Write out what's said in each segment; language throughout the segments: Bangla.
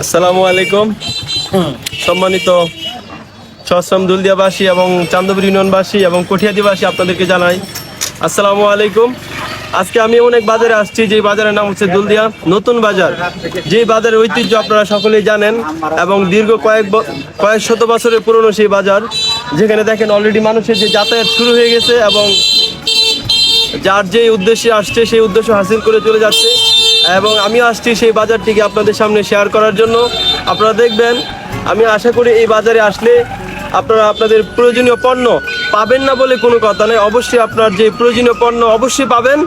আসসালামু আলাইকুম। সম্মানিত সশ্রম দুলদিয়াবাসী এবং চান্দপুর ইউনিয়নবাসী এবং কঠিয়াদিবাসী আপনাদেরকে জানাই, আসসালামু আলাইকুম। আজকে আমি এমন এক বাজারে আসছি যে বাজারের নাম হচ্ছে দুলদিয়া। নতুন বাজার যে বাজারের ঐতিহ্য আপনারা সকলেই জানেন এবং দীর্ঘ কয়েক কয়েক শত বছরের পুরনো সেই বাজার, যেখানে দেখেন অলরেডি মানুষের যে যাতায়াত শুরু হয়ে গেছে এবং যার যে উদ্দেশ্যে আসছে, সেই উদ্দেশ্য হাসিল করে চলে যাচ্ছে। এবং আমিও আসছি সেই বাজারটিকে আপনাদের সামনে শেয়ার করার জন্য। আপনারা দেখবেন, আমি আশা করি এই বাজারে আসলে আপনারা আপনাদের প্রয়োজনীয় পণ্য পাবেন না বলে কোনো কথা নেই। অবশ্যই আপনার যে প্রয়োজনীয় পণ্য অবশ্যই পাবেন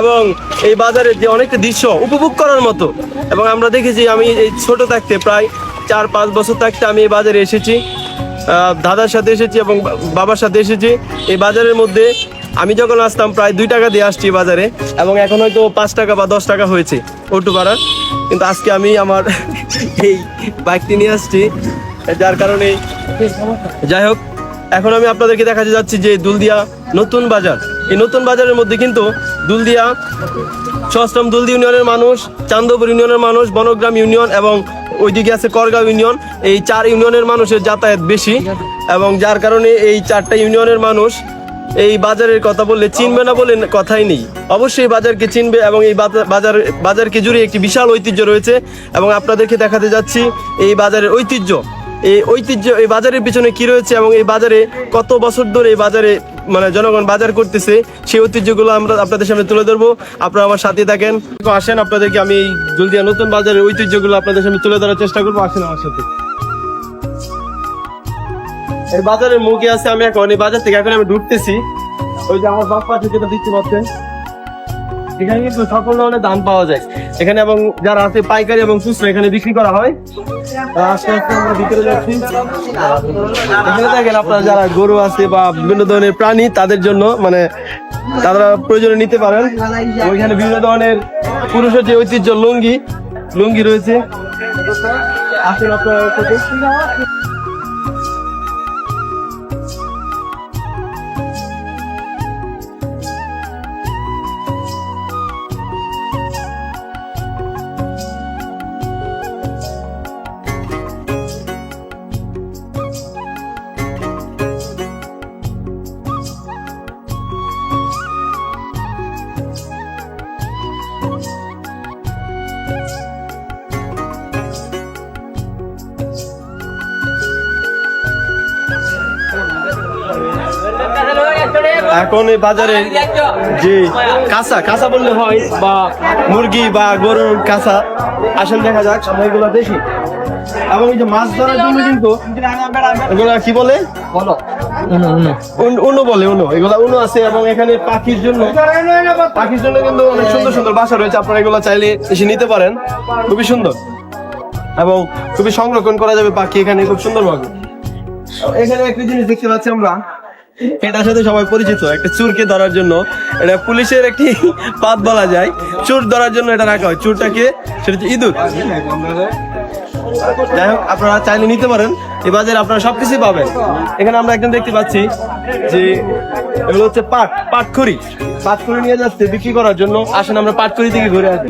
এবং এই বাজারের যে অনেকটা দৃশ্য উপভোগ করার মতো। এবং আমরা দেখেছি, আমি এই ছোট থাকতে প্রায় চার, পাঁচ বছর থাকতে আমি এই বাজারে এসেছি। দাদার সাথে এসেছি এবং বাবার সাথে এসেছি। এই বাজারের মধ্যে আমি যখন আসতাম প্রায় দুই টাকা দিয়ে আসছি বাজারে, এবং এখন হয়তো পাঁচ টাকা বা দশ টাকা হয়েছে অটো ভাড়ার। কিন্তু আজকে আমি আমার এই বাইকটি নিয়ে আসছি, যার কারণে যাই হোক, এখন আমি আপনাদেরকে দেখাতে যাচ্ছি যে দুলদিয়া নতুন বাজার। এই নতুন বাজারের মধ্যে কিন্তু দুলদিয়া সষ্টম দুলদি ইউনিয়নের মানুষ, চান্দপুর ইউনিয়নের মানুষ, বনগ্রাম ইউনিয়ন এবং ওইদিকে আছে করগাঁও ইউনিয়ন। এই চার ইউনিয়নের মানুষের যাতায়াত বেশি এবং যার কারণে এই চারটা ইউনিয়নের মানুষ এই বাজারের কথা বললে চিনবে না বলে কথাই নেই। অবশ্যই বাজারকে চিনবে এবং এই বাজার বাজার, বাজারকে জুড়ে একটি বিশাল ঐতিহ্য রয়েছে এবং আপনাদেরকে দেখাতে যাচ্ছি এই বাজারের ঐতিহ্য। এই ঐতিহ্য, এই বাজারের পিছনে কি রয়েছে এবং এই বাজারে কত বছর ধরে এই বাজারে মানে জনগণ বাজার করতেছে, সেই ঐতিহ্যগুলো আমরা আপনাদের সামনে তুলে ধরবো। আপনারা আমার সাথে থাকেন। আসেন, আপনাদেরকে আমি এই জলদিয়া নতুন বাজারের ঐতিহ্যগুলো আপনাদের সামনে তুলে ধরার চেষ্টা করব। আসেন আমার সাথে। এই বাজারের মুখে আছে, আমি এখন এই বাজার থেকে এখন আমি ঢুকতেছি। ওই যে আমার বাপ্পা যেটা দিচ্ছি পাচ্ছেন এখানে কিন্তু সকল ধরনের ধান পাওয়া যায়। এখানে এবং যারা আছে পাইকারি এবং খুচরা এখানে বিক্রি করা হয়। আস্তে আমরা ভিতরে যাচ্ছি। এখানে দেখেন আপনারা যারা গরু আছে বা বিভিন্ন ধরনের প্রাণী, তাদের জন্য মানে তারা প্রয়োজনে নিতে পারেন। ওইখানে বিভিন্ন ধরনের পুরুষের যে ঐতিহ্য লুঙ্গি লুঙ্গি রয়েছে। আসেন আপনারা এখন এই বাজারে যে কাঁচা কাঁচা বললে হয় বা মুরগি বা গরুর কাঁচা আসল দেখা যাক আমরা এগুলো দেখি। এবং এই যে মাছ ধরার জন্য কিন্তু এগুলা কি বলে? উন- উনো। বলে উনো। এগুলা উনো আছে এবং এখানে পাখির জন্য পাখির জন্য কিন্তু অনেক সুন্দর সুন্দর বাসা রয়েছে। আপনারা এগুলো চাইলে এসে নিতে পারেন। খুবই সুন্দর। এবং খুবই সংরক্ষণ করা যাবে পাখি এখানে খুব সুন্দর ভাবে এখানে একটা জিনিস দেখতে পাচ্ছি আমরা। এটার সাথে সবাই পরিচিত। একটা চুরকে ধরার জন্য, এটা পুলিশের একটি পাত বলা যায়। চুর ধরার জন্য এটা রাখা হয়। চুরটাকে সেটা হচ্ছে ইঁদুর। যাই হোক, আপনারা চাইলে নিতে পারেন। এই বাজারে আপনারা সবকিছুই পাবেন। এখানে আমরা একদম দেখতে পাচ্ছি যে এগুলো হচ্ছে পাট পাটখড়ি পাটখড়ি নিয়ে যাচ্ছে বিক্রি করার জন্য। আসেন, আমরা পাটখড়ি থেকে ঘুরে আসি।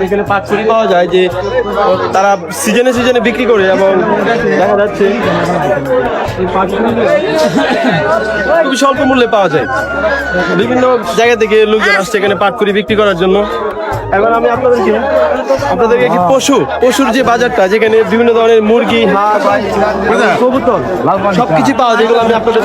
যেখানে পাটখড়ি পাওয়া যায় যে তারা সিজনে সিজনে বিক্রি করে এবং দেখা যাচ্ছে খুবই স্বল্প মূল্যে পাওয়া যায়। বিভিন্ন জায়গা থেকে লোকজন আসছে এখানে পাটখড়ি বিক্রি করার জন্য। এখন আমি আপনাদেরকে আপনাদেরকে একটি পশু? পশুর যে বাজারটা যেখানে বিভিন্ন ধরনের মুরগি হাঁস কবুতর সবকিছু পাওয়া যায় এগুলো আমি আপনাদের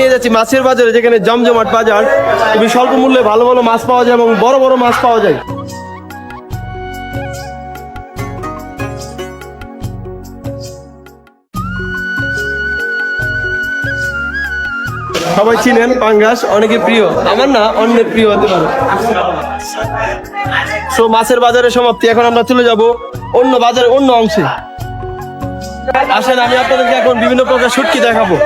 নিয়ে যাচ্ছি মাছের বাজারে, যেখানে জমজমাট বাজার। খুবই স্বল্প মূল্যে ভালো ভালো মাছ পাওয়া যায় এবং বড় বড় মাছ পাওয়া যায়। সবাই চিনেন পাঙ্গাস, অনেকে প্রিয়। আমার না, অন্যের প্রিয় হতে পারে। সো মাছের বাজারের সমাপ্তি। এখন আমরা চলে যাব অন্য বাজারের অন্য অংশে। আসেন, আমি আপনাদেরকে এখন বিভিন্ন প্রকার সুটকি দেখাবো।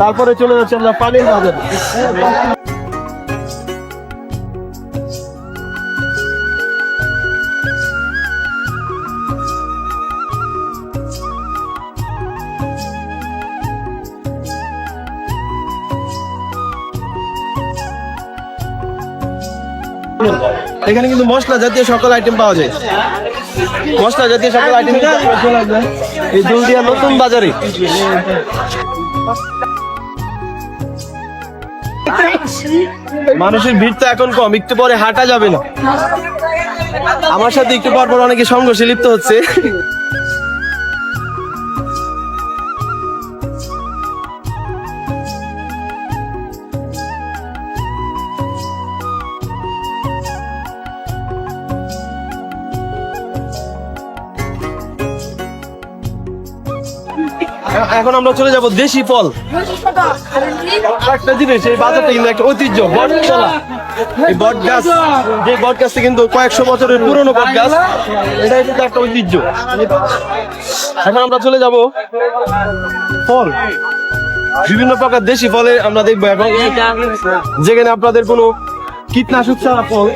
তারপরে চলে যাচ্ছে আমরা পানির বাজারে। এখানে কিন্তু মশলা জাতীয় সকল আইটেম পাওয়া যায়। মশলা জাতীয় সকল আইটেম এই দুলদিয়া নতুন বাজারে। মানুষের ভিড় তো এখন কম, একটু পরে হাঁটা যাবে না। আমার সাথে একটু পর পর অনেকে সংঘর্ষে লিপ্ত হচ্ছে। এখন আমরা চলে যাব দেশি ফল। একটা জিনিস, এই বাজারটা কিন্তু একটা ঐতিহ্য বটতলা এই বট গাছ যে বট গাছটা কিন্তু কয়েকশো বছরের পুরনো বট গাছ এটাই কিন্তু একটা ঐতিহ্য। এখন আমরা চলে যাব ফল। বিভিন্ন প্রকার দেশি ফলে আমরা দেখব এখন। যেখানে আপনাদের কোনো কীটনাশক ছাড়া ফল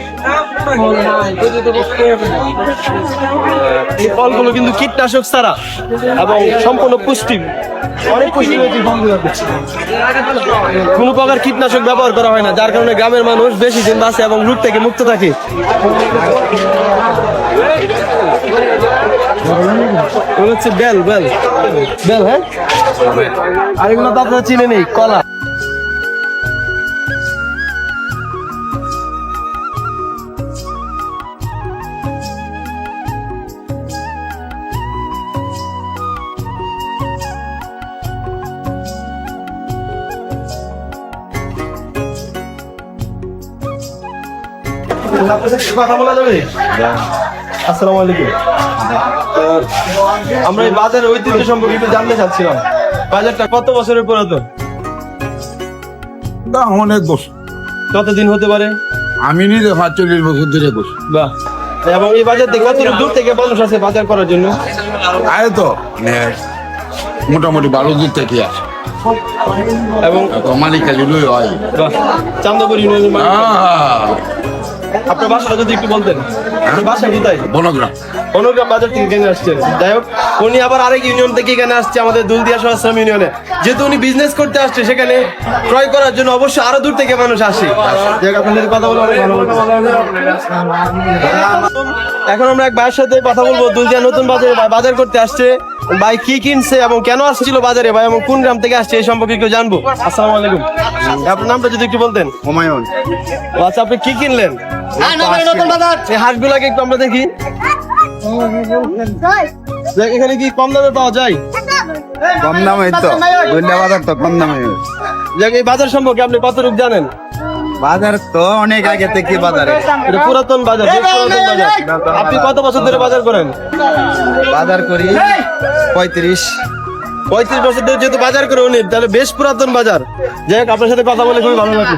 এই ফলগুলো কিন্তু কীটনাশক ছাড়া এবং সম্পূর্ণ পুষ্টি। অনেক পুষ্টি। কোনো প্রকার কীটনাশক ব্যবহার করা হয় না, যার কারণে গ্রামের মানুষ বেশি দিন বাঁচে এবং রোগ থেকে মুক্ত থাকে। হচ্ছে বেল বেল। বেল হ্যাঁ? আর এগুলো তো আপনারা চিনে নেই কলা। আপনার সাথে কথা বলা যাবে? আসসালামু আলাইকুম। আমরা এই বাজারের ঐতিহ্য সম্পর্কে একটু জানতে চাচ্ছিলাম। বাজারটা কত বছরের পুরাতন? না অনেক বছর। কতদিন হতে পারে? আমি নিজে পাঁচচল্লিশ বছর ধরে বসি। বাহ। এবং এই বাজার থেকে কত দূর থেকে মানুষ আছে বাজার করার জন্য? আয় তো মোটামুটি বারো দূর থেকে আসে। এবং তো মালিকালি হয় চান্দপুর ইউনিয়নের আপনার বাসাটা যদি একটু বলতেন। আপনার বাসা কোথায়? বনগ্রাম। অনুগ্রাম বাজার থেকে এখানে আসছেন। যাই হোক উনি আবার আরেক ইউনিয়ন থেকে এখানে আসছে আমাদের দুলদিয়া সহস্রাম ইউনিয়নে যেহেতু উনি বিজনেস করতে আসছে সেখানে ক্রয় করার জন্য অবশ্যই আরও দূর থেকে মানুষ আসে। যাই হোক, আপনাদের কথা বলে অনেক ভালো এখন আমরা এক ভাইয়ের সাথে কথা বলব। দুলদিয়া নতুন বাজারে বাজার করতে আসছে। ভাই কি কিনছে এবং কেন আসছিল বাজারে ভাই এবং কোন গ্রাম থেকে আসছে এই সম্পর্কে একটু জানব। আসসালামু আলাইকুম। আপনার নামটা যদি একটু বলতেন। হুমায়ুন। আচ্ছা আপনি কি কিনলেন? এই হাঁসগুলাকে একটু আমরা দেখি। দেখ, এখানে কি কম দামে পাওয়া যায়? কম দামে তো দুনিয়া বাজার তো কম দামে। দেখ, এই বাজার সম্পর্কে আপনি কতটুকু জানেন? বাজার তো অনেক আগে থেকে বাজারে। এটা পুরাতন বাজার পুরাতন বাজার। আপনি কত বছর ধরে বাজার করেন? বাজার করি পঁয়ত্রিশ। পঁয়ত্রিশ বছর ধরে যেহেতু বাজার করে উনি তাহলে বেশ পুরাতন বাজার। যাই হোক আপনার সাথে কথা বলে খুবই ভালো লাগে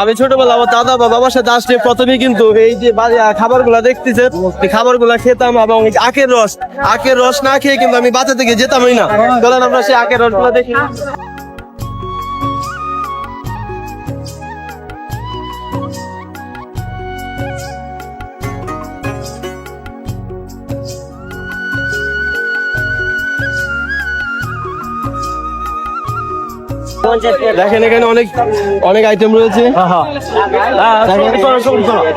আমি ছোটবেলা আমার দাদা বা বাবার সাথে আসলে প্রথমে কিন্তু এই যে খাবারগুলা দেখতেছেন এই খাবারগুলা খেতাম এবং আখের রস আখের রস না খেয়ে কিন্তু আমি বাচ্চা থেকে যেতামই না। চলেন আমরা সেই আখের রসগুলা দেখি। দেখেন এখানে অনেক অনেক আইটেম রয়েছে।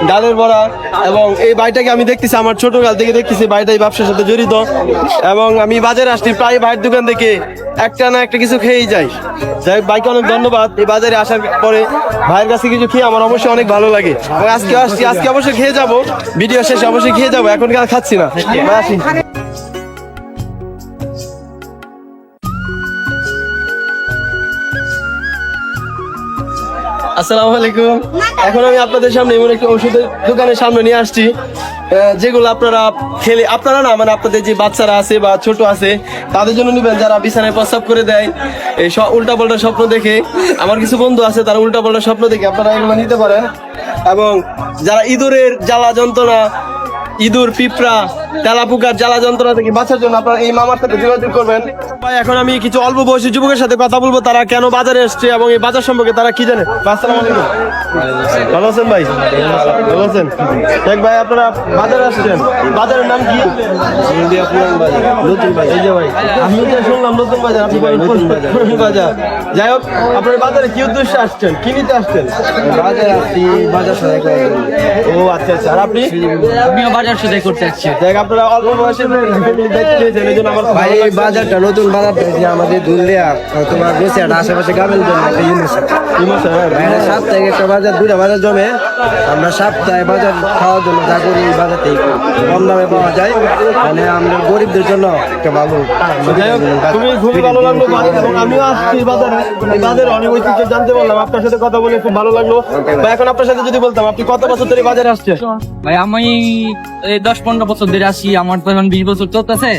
ডালের বড়া এবং এই বাড়িটাকে আমি দেখতেছি আমার ছোটকাল থেকে দেখতেছি বাড়িটা এই ব্যবসার সাথে জড়িত। এবং আমি বাজারে আসছি প্রায় ভাইয়ের দোকান থেকে একটা না একটা কিছু খেয়েই যাই। যাই ভাইকে অনেক ধন্যবাদ। এই বাজারে আসার পরে ভাইয়ের কাছে কিছু খেয়ে আমার অবশ্যই অনেক ভালো লাগে। আজকে আসছি আজকে অবশ্যই খেয়ে যাব। ভিডিও শেষে অবশ্যই খেয়ে যাব এখন আর খাচ্ছি না। আসি। আসসালামু আলাইকুম। এখন আমি আপনাদের সামনে এমন একটি ওষুধের দোকানের সামনে নিয়ে আসছি যেগুলো আপনারা খেলে আপনারা না মানে আপনাদের যে বাচ্চারা আছে বা ছোট আছে, তাদের জন্য নেবেন। যারা বিছানায় প্রস্রাব করে দেয়, এই সব উল্টা পাল্টা স্বপ্ন দেখে, আমার কিছু বন্ধু আছে, তারা উল্টা পাল্টা স্বপ্ন দেখে আপনারা এগুলো নিতে পারেন। এবং যারা ইঁদুরের জ্বালা যন্ত্রণা, ইঁদুর, পিঁপড়া তেলাপুকার জ্বালা যন্ত্রণা থেকে বাঁচার জন্য আপনারা এই মামার সাথে যোগাযোগ করবেন। ভাই এখন আমি কিছু অল্প বয়সী যুবকের সাথে কথা বলব তারা কেন বাজারে এসছে এবং এই বাজার সম্পর্কে তারা কি জানে? আসসালামু আলাইকুম। ভালো আছেন ভাই? ভালো আছেন? দেখ ভাই আপনারা বাজারে আসছেন। বাজারের নাম কি? নতুন বাজার। এই যে ভাই আমি তো শুনলাম নতুন বাজার। আপনি বলেন বাজার। যাই হোক আপনার বাজারে কি উদ্দেশ্যে আসছেন? কি নিতে আসছেন? বাজার আসছি বাজার সদাই ও আচ্ছা আচ্ছা। আর আপনি? আমিও বাজার সদাই করতে আসছি। আপনারা অল্প বয়সে ফ্যামিলির এই জন্য আমার ভাই এই বাজারটা নতুন বাজারটা যে আমাদের দুলিয়া তোমার বসিয়াটা আশেপাশে গ্রামের জন্য একটা হ্যাঁ, সাপ্তাহিক একটা বাজার দুইটা বাজার জমে। আমরা সপ্তাহে বাজার খাওয়ার জন্য যা করি এই বাজার থেকে করি। কম দামে পাওয়া যায় মানে আমরা গরিবদের জন্য একটা ভালো খুবই খুবই ভালো লাগল এবং আমিও আসছি বাজারে। এই বাজারে অনেক ঐতিহ্য জানতে পারলাম আপনার সাথে কথা বলে খুব ভালো লাগল। বা এখন আপনার সাথে যদি বলতাম আপনি কত বছর ধরে বাজারে আসছেন? ভাই আমি এই দশ পনেরো বছর ধরে আসি আমার তো এখন বিশ বছর চলতেছে।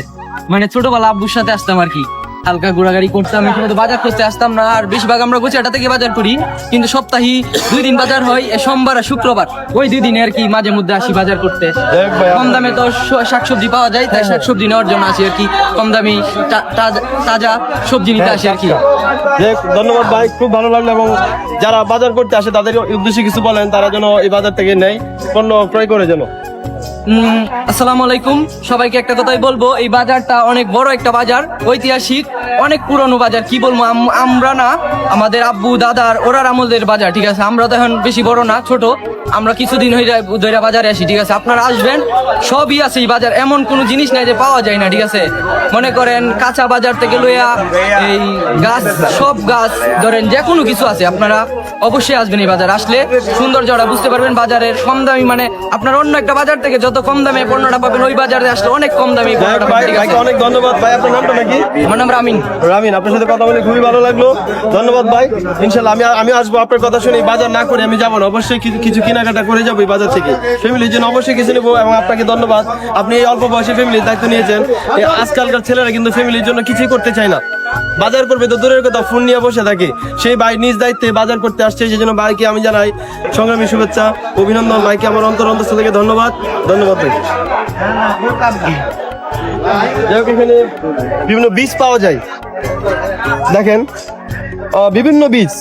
মানে ছোটবেলা আব্বুর সাথে আসতাম আর কি। হালকা ঘোরাঘুরি করতাম এখানে তো বাজার করতে আসতাম না। আর বেশিরভাগ আমরা গুছিয়াটা থেকে বাজার করি। কিন্তু সপ্তাহে দুই দিন বাজার হয় এ সোমবার আর শুক্রবার। ওই দুই দিনে আর কি মাঝে মধ্যে আসি বাজার করতে। কম দামে তো শাকসবজি পাওয়া যায় তাই শাকসবজি নেওয়ার জন্য আসি আর কি। কম দামি তাজা- সবজি নিতে আসি আর কি। দেখ ধন্যবাদ ভাই খুব ভালো লাগল এবং যারা বাজার করতে আসে তাদের উদ্দেশ্যে কিছু বলেন তারা যেন এই বাজার থেকে নেয় পণ্য ক্রয় করে যেন। আসসালামু আলাইকুম। সবাইকে একটা কথাই বলব, এই বাজারটা অনেক বড় একটা বাজার, ঐতিহাসিক, অনেক পুরনো বাজার। কি বলব, আম- আমরা না, আমাদের আব্বু, দাদার, ওরার আমলের বাজার, ঠিক আছে? আমরা তো এখন বেশি বড় না, ছোট। আমরা কিছুদিন হয়ে ধরে বাজারে আসি, ঠিক আছে? আপনারা আসবেন, সবই আছে এই বাজার। এমন কোনো জিনিস নাই যে পাওয়া যায় না, ঠিক আছে? মনে করেন, কাঁচা বাজার থেকে লইয়া এই গাছ, সব গাছ, ধরেন যে কোনো কিছু আছে, আপনারা অবশ্যই আসবেন এই বাজার। আসলে সৌন্দর্যটা বুঝতে পারবেন বাজারের কম দামি মানে আপনার অন্য একটা বাজার থেকে যত কম দামে পণ্যটা পাবেন। ওই বাজারে আসলে অনেক কম দামে অনেক ধন্যবাদ। ভাই আপনার নামটা নাকি? আমার নাম রামিন। রামিন আপনার সাথে কথা বলে খুবই ভালো লাগল। ধন্যবাদ ভাই। ইনশাল্লাহ আমি আমি আসব আপনার কথা শুনে বাজার না করে আমি যাব না। অবশ্যই কিছু কিছু কেনাকাটা করে যাব এই বাজার থেকে। ফ্যামিলির জন্য অবশ্যই কিছু নেব এবং আপনাকে ধন্যবাদ। আপনি এই অল্প বয়সে ফ্যামিলির দায়িত্ব নিয়েছেন। আজকালকার ছেলেরা কিন্তু ফ্যামিলির জন্য কিছুই করতে চায় না। বাজার করবে তো দূরের কথা, ফোন নিয়ে বসে থাকে। সেই ভাই নিজ দায়িত্বে বাজার করতে আসছে, সেই জন্য ভাইকে আমি জানাই সংগ্রামী শুভেচ্ছা, অভিনন্দন। ভাইকে আমার অন্তর অন্তস্থ থেকে ধন্যবাদ। ধন্যবাদ ভাই। এখানে বিভিন্ন বীজ পাওয়া যায়। দেখেন বিভিন্ন বীজ।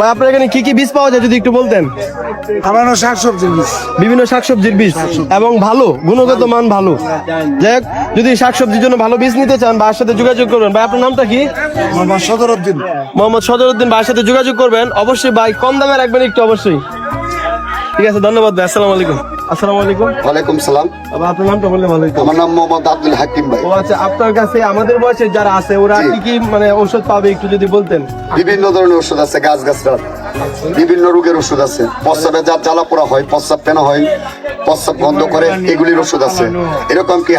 বা আপনার এখানে কি কি বীজ পাওয়া যায় যদি একটু বলতেন? আমার শাকসবজির বীজ। বিভিন্ন শাকসবজির বীজ এবং ভালো গুণগত মান ভালো। যাই হোক, যদি শাকসবজির জন্য ভালো বীজ নিতে চান বা সাথে যোগাযোগ করবেন। ভাই আপনার নামটা কি? মোহাম্মদ সদরউদ্দিন। মোহাম্মদ সদরউদ্দিন ভাইয়ের সাথে যোগাযোগ করবেন। অবশ্যই ভাই কম দামে রাখবেন একটু অবশ্যই। ঠিক আছে ধন্যবাদ ভাই আসসালামু আলাইকুম। আসসালামু আলাইকুম। ওয়ালাইকুম সালাম। আপনার নামটা বললে ভালো হতো আমার নাম মোহাম্মদ আব্দুল হাকিম ভাই। ও আচ্ছা আপনার কাছে আমাদের বয়সের যারা আছে ওরা কি কি মানে ঔষধ পাবে একটু যদি বলতেন? বিভিন্ন ধরনের ওষুধ আছে গাছ গাছরা বিভিন্ন রোগের ওষুধ আছে। প্রস্রাবে যার জ্বালা পোড়া হয় প্রস্রাব পেনা হয় প্রস্রাব বন্ধ করে এগুলির ওষুধ আছে। এরকম কি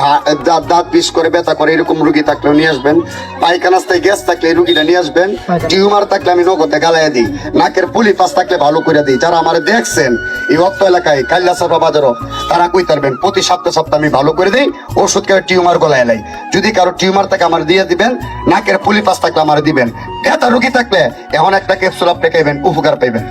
দাঁত দাঁত বিষ করে ব্যথা করে এরকম রুগী থাকলেও নিয়ে আসবেন। পায়খানাস্তায় গ্যাস থাকলে এই রুগীটা নিয়ে আসবেন। টিউমার থাকলে আমি নগদে গালাইয়া দিই। নাকের পুলি পাস থাকলে ভালো করে দিই। যারা আমার দেখছেন এই অত্ত এলাকায় কাল্লাসাপা বাজারও তারা কই পারবেন প্রতি সপ্তাহ সপ্তাহ আমি ভালো করে দিই, ওষুধ কারও টিউমার গলায় লাই। যদি কারও টিউমার থাকে আমার দিয়ে দিবেন, নাকের পুলিপাস থাকলে আমার দিবেন। ব্যথা রুগী থাকলে, এখন একটা ক্যাপসুল আপনি খাইবেন, উপকার পাইবেন।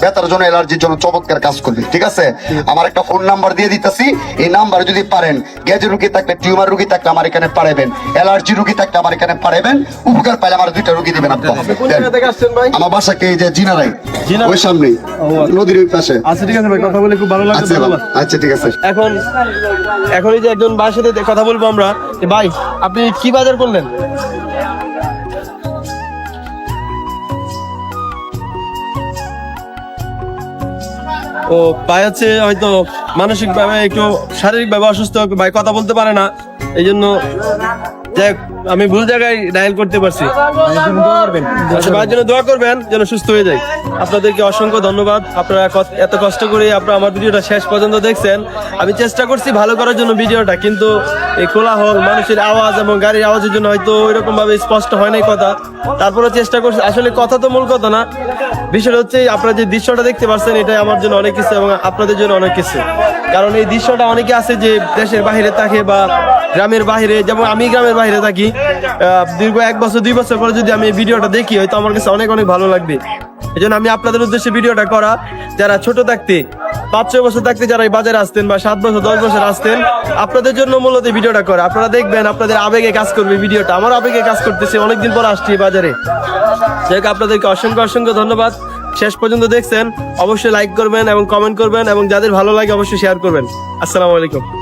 ব্যথার জন্য অ্যালার্জির জন্য চমৎকার কাজ করবে ঠিক আছে? আমার একটা ফোন নাম্বার দিয়ে দিতেছি এই নাম্বারে যদি পারেন গ্যাজ রুগী থাকলে টিউমার রুগী থাকলে আমার এখানে পাঠাবেন অ্যালার্জি রুগী থাকলে আমার এখানে পাঠাবেন উপকার পাইলে আমার দুইটা রুগী দিবেন আপনি। আমার বাসা কে এই যে জিনারাই জিনা- ওই সামনেই আচ্ছা। নদীর ওই পাশে। আচ্ছা ঠিক আছে ভাই কথা বলে খুব ভালো লাগছে আচ্ছা আচ্ছা ঠিক আছে। এখন এখন এই যে একজন ভাইয়ের সাথে কথা বলব আমরা ভাই আপনি কি বাজার করলেন? ও ভাই হচ্ছে হয়তো মানসিক ভাবে একটু শারীরিক ভাবে অসুস্থ ভাই কথা বলতে পারে না। এই জন্য আমি ভুল জায়গায় ডায়াল করতে পারছি। আচ্ছা ভাইয়ের জন্য দোয়া করবেন যেন সুস্থ হয়ে যায়। আপনাদেরকে অসংখ্য ধন্যবাদ। আপনারা এত কষ্ট করে আপনারা আমার ভিডিওটা শেষ পর্যন্ত দেখছেন। আমি চেষ্টা করছি ভালো করার জন্য ভিডিওটা, কিন্তু এই কোলাহল, মানুষের আওয়াজ এবং গাড়ির আওয়াজের জন্য হয়তো এরকম ভাবে স্পষ্ট হয় নাই কথা। তারপরে চেষ্টা করছি আসলে কথা তো মূল কথা না। বিষয়টা হচ্ছে, আপনারা যে দৃশ্যটা দেখতে পাচ্ছেন এটাই আমার জন্য অনেক কিছু এবং আপনাদের জন্য অনেক কিছু। কারণ এই দৃশ্যটা অনেকে আছে যে দেশের বাইরে থাকে বা গ্রামের বাইরে যেমন আমি গ্রামের বাইরে থাকি দীর্ঘ এক বছর, দুই বছর পরে যদি আমি এই ভিডিওটা দেখি, হয়তো আমার কাছে অনেক অনেক ভালো লাগবে। এই জন্য আমি আপনাদের উদ্দেশ্যে ভিডিওটা করা, যারা ছোট থাকতে, পাঁচ, ছয় বছর থাকতে যারা এই বাজারে আসতেন বা সাত বছর, দশ বছর আসতেন, আপনাদের জন্য মূলত ভিডিওটা করা। আপনারা দেখবেন আপনাদের আবেগে কাজ করবে ভিডিওটা। আমার আবেগে কাজ করতেছে, অনেকদিন পর আসছি এই বাজারে। যাই আপনাদেরকে অসংখ্য অসংখ্য ধন্যবাদ। শেষ পর্যন্ত দেখছেন, অবশ্যই লাইক করবেন এবং কমেন্ট করবেন এবং যাদের ভালো লাগে অবশ্যই শেয়ার করবেন। আসসালামু আলাইকুম।